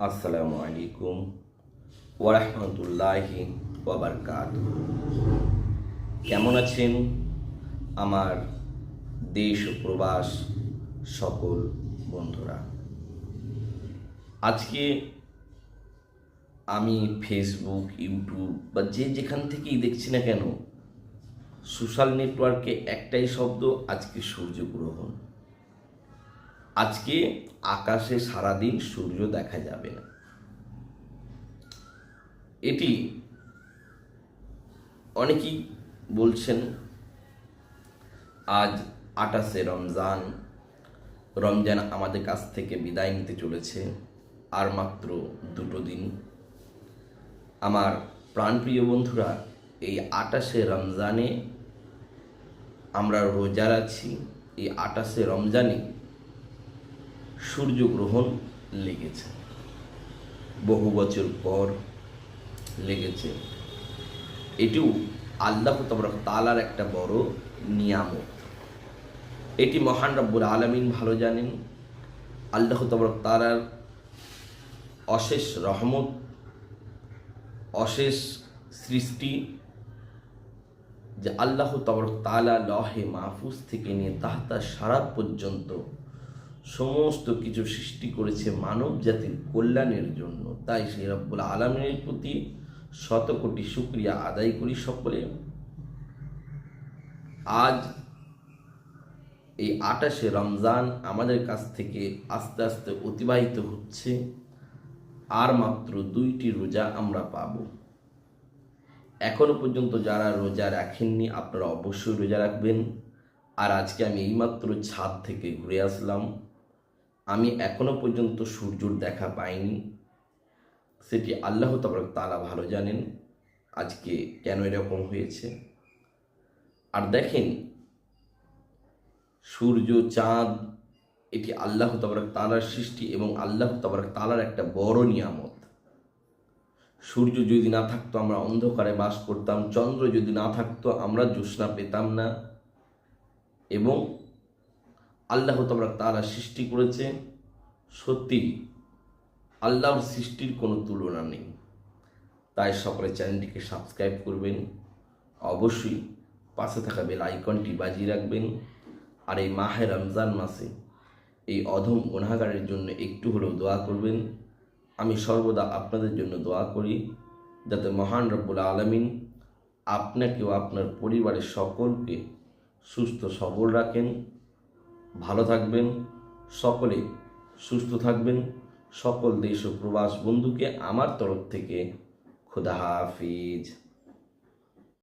আসসালামু আলাইকুম ওরহমতুল্লাহি ওবরকাত কেমন আছেন আমার দেশ প্রবাস সকল বন্ধুরা? আজকে আমি ফেসবুক ইউটিউব বা যে যেখান থেকেই দেখছি না কেন সোশ্যাল নেটওয়ার্কে একটাই শব্দ, আজকে সূর্যগ্রহণ। আজকে আকাশে সারাদিন সূর্য দেখা যাবে না। এটি অনেকেই বলছেন, আজ আটাশে রমজান রমজান আমাদের কাছ থেকে বিদায় নিতে চলেছে, আর মাত্র দুটো দিন আমার প্রাণপ্রিয় বন্ধুরা, এই আটাশে রমজানে আমরা রোজার আছি এই আটাশে রমজানে সূর্যগ্রহণ লেগেছে। বহু বছর পর লেগেছে। এটিও আল্লাহ তবরক তালার একটা বড় নিয়ামত। এটি মহান রব্বুল আলমিন ভালো জানেন। আল্লাহ তবরক তালার অশেষ রহমত অশেষ সৃষ্টি যে আল্লাহ তবরক তালা লহে মাহফুজ থেকে নিয়ে তাহতা সারা পর্যন্ত সমস্ত কিছু সৃষ্টি করেছে মানব জাতির কল্যাণের জন্য। তাই সেই রব্বুল আলমিনের প্রতি শত কোটি শুক্রিয়া আদায় করি সকলে। আজ এই আটাশে রমজান আমাদের কাছ থেকে আস্তে আস্তে অতিবাহিত হচ্ছে। আর মাত্র দুইটি রোজা আমরা পাব। এখনও পর্যন্ত যারা রোজা রাখেননি, আপনারা অবশ্যই রোজা রাখবেন। আর আজকে আমি এইমাত্র ছাদ থেকে ঘুরে আসলাম। আমি এখনও পর্যন্ত সূর্যর দেখা পাইনি। সেটি আল্লাহ তবরক তালা ভালো জানেন, আজকে কেন এরকম হয়েছে। আর দেখেন, সূর্য, চাঁদ এটি আল্লাহ তবরক তালার সৃষ্টি এবং আল্লাহ তবরক তালার একটা বড় নিয়ামত। সূর্য যদি না থাকতো, আমরা অন্ধকারে বাস করতাম। চন্দ্র যদি না থাকতো, আমরা জ্যোৎস্না পেতাম না। এবং আল্লাহ তবরক তারা সৃষ্টি করেছে। সত্যি, আল্লাহর সৃষ্টির কোনো তুলনা নেই। তাই সকলে চ্যানেলটিকে সাবস্ক্রাইব করবেন। অবশ্যই পাশে থাকা বেল আইকনটি বাজিয়ে রাখবেন। আর এই মাহে রমজান মাসে এই অধম গুণাগারের জন্য একটু হলেও দোয়া করবেন। আমি সর্বদা আপনাদের জন্য দোয়া করি, যাতে মহান রব্বুল আলমিন আপনাকে ও আপনার পরিবারের সকলকে সুস্থ সবল রাখেন, ভালো থাকবেন, সকলে সুস্থ থাকবেন, সকল দেশ ও প্রবাস বন্ধুকে আমার তরফ থেকে খুদা হাফিজ।